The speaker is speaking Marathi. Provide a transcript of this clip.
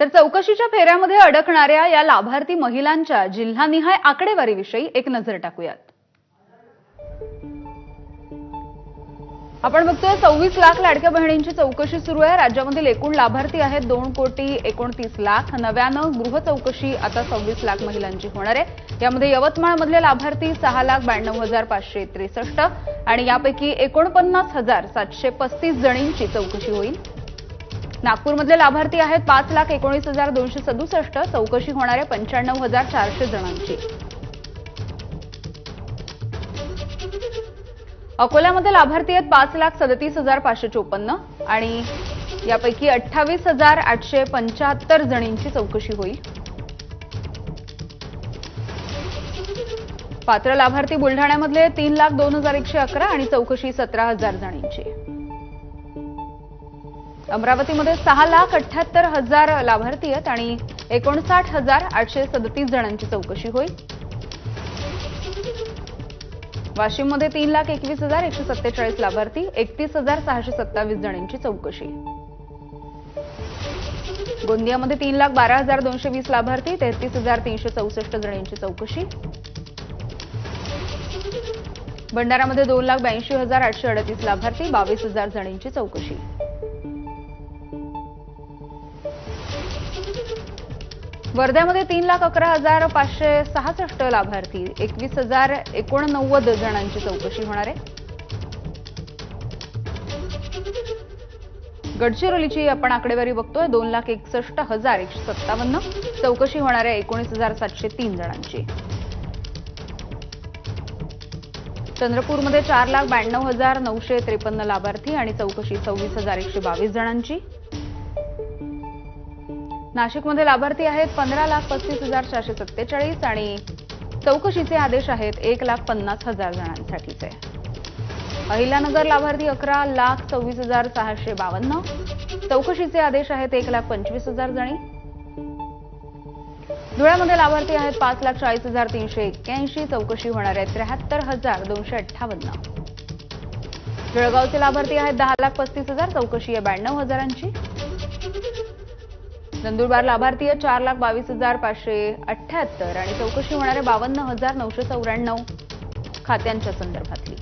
तर चौकशीच्या फेऱ्यामध्ये अडकणाऱ्या या लाभार्थी महिलांच्या जिल्हानिहाय आकडेवारीविषयी एक नजर टाकूयात. आपण बघतोय सव्वीस लाख लाडक्या बहिणींची चौकशी सुरू आहे. राज्यामधील एकूण लाभार्थी आहेत दोन कोटी एकोणतीस लाख. नव्यानं गृह चौकशी आता सव्वीस लाख महिलांची होणार आहे. यामध्ये यवतमाळमधले लाभार्थी सहा लाख ब्याण्णव हजार पाचशे त्रेसष्ट आणि यापैकी एकोणपन्नास हजार सातशे पस्तीस जणींची चौकशी होईल. नागपूरमधले लाभार्थी आहेत पाच लाख एकोणीस हजार दोनशे सदुसष्ट. चौकशी होणाऱ्या पंच्याण्णव हजार चारशे जणांची. अकोल्यामध्ये लाभार्थी आहेत पाच लाख सदतीस हजार पाचशे चोपन्न. आणि यापैकी अठ्ठावीस हजार आठशे पंच्याहत्तर जणींची चौकशी होईल. पात्र लाभार्थी बुलढाण्यामधले तीन लाख दोन हजार एकशे अकरा आणि चौकशी सतरा हजार जणींची. अमरावतीमध्ये सहा लाख अठ्याहत्तर हजार लाभार्थी आहेत आणि एकोणसाठ हजार आठशे सदतीस जणांची चौकशी होईल. वाशिममध्ये तीन लाख एकवीस हजार एकशे सत्तेचाळीस लाभार्थी एकतीस हजार सहाशे सत्तावीस जणांची चौकशी. गोंदियामध्ये तीन लाख बारा हजार दोनशे वीस लाभार्थी तेहतीस हजार तीनशे चौसष्ट जणांची चौकशी. भंडारामध्ये दोन लाख ब्याऐंशी हजार आठशे अडतीस लाभार्थी बावीस हजार जणांची चौकशी. वर्ध्यामध्ये तीन लाख अकरा हजार पाचशे सहासष्ट लाभार्थी एकवीस हजार एकोणनव्वद जणांची चौकशी होणार आहे. गडचिरोलीची आपण आकडेवारी बघतोय. दोन लाख एकसष्ट हजार एकशे सत्तावन्न चौकशी होणाऱ्या एकोणीस हजार सातशे तीन जणांची. चंद्रपूरमध्ये चार लाख ब्याण्णव हजार नऊशे त्रेपन्न लाभार्थी आणि चौकशी सव्वीस हजार एकशे बावीस जणांची. नाशिकमध्ये लाभार्थी आहेत पंधरा लाख पस्तीस हजार चारशे सत्तेचाळीस आणि चौकशीचे आदेश आहेत एक लाख पन्नास हजार जणांसाठीचे. अहिल्यानगर लाभार्थी अकरा लाख सव्वीस हजार सहाशे बावन्न. चौकशीचे आदेश आहेत एक लाख पंचवीस हजार जणी. धुळ्यामध्ये लाभार्थी आहेत पाच लाख चाळीस हजार तीनशे एक्क्याऐंशी. चौकशी होणार आहे त्र्याहत्तर हजार दोनशे अठ्ठावन्न. जळगावचे लाभार्थी आहेत दहा लाख पस्तीस हजार चौकशी आहे ब्याण्णव हजारांची. नंदुरबार लाभार्थी चार लाख बावीस हजार पाचशे अठ्ठ्याहत्तर आणि चौकशी होणाऱ्या बावन्न हजार नऊशे चौऱ्याण्णव खात्यांच्या संदर्भातली.